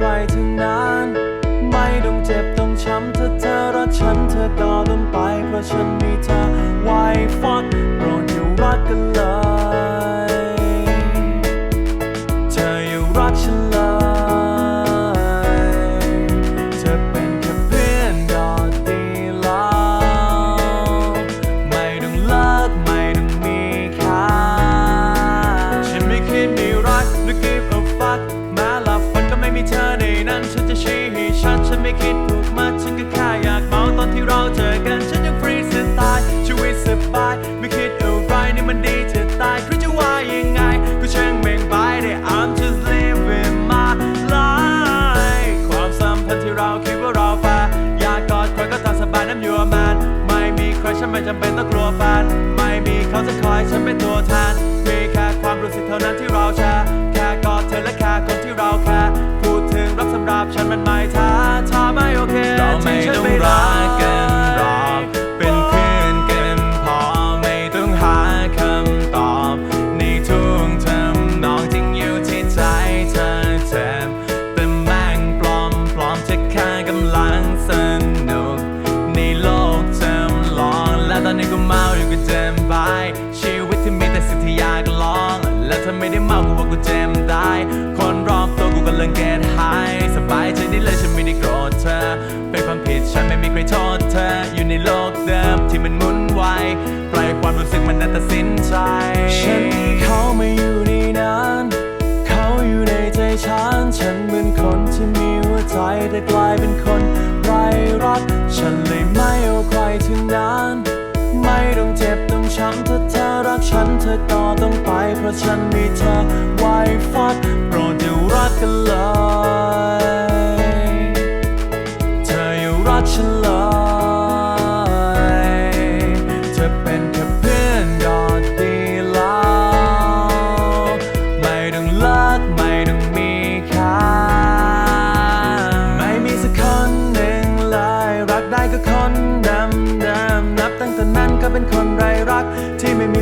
ไกลยไม่เอาใครทั้งนาน ไม่ต้องเจ็บต้องช้ำถ้าเธอรักฉันเธอต่อต้องไป เพราะฉันมีเธอไว้ฟักโปรดอย่ารักกันเลย เธออย่ารักฉันเลย ไม่จำเป็นต้องกลัวฟันไม่มีเขาจะคอยฉันเป็นตัวแทนมีแค่ความรู้สึกเท่านั้นที่เราแชร์แค่กอดเธอและแค่คนที่เราแคร์พูดถึงรักสำหรับฉันมันไม่ท้าถ้า ปล่อยความรู้สึกมันนั้นตัดสินใจ ฉันมีเขาไมาอยู่ในนั้นเขาอยู่ในใจฉัน ฉันเหมือนคนที่มีหัวใจแต่กลายเป็นคนไร้รัก ฉันเลยไม่เอาใครทั้งนั้นไม่ต้องเจ็บต้องช้ำถ้าเธอรักฉันเธอก็ต้องไป เพราะฉันมีเธอไว้ฟัดโปรดอย่ารักกันเลย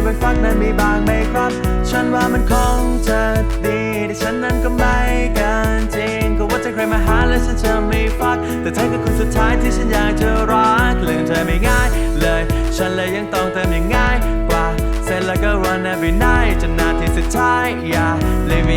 ไม่ฟักนั้นมีบางไหมครับฉันว่ามันคงจะดีแต่ฉันนั้นก็ไม่กันจริงก็ว่าจะใครมาหาแล้วฉันจะไม่ฟัก แต่เธอคือคนสุดท้ายที่ฉันอยากจะรักลืมเธอไม่ง่ายเลย ฉันเลยยังต้องเติมอย่างง่ายกว่าเสร็จแล้วก็ run every night จนนาทีสุดท้ายอย่า leave me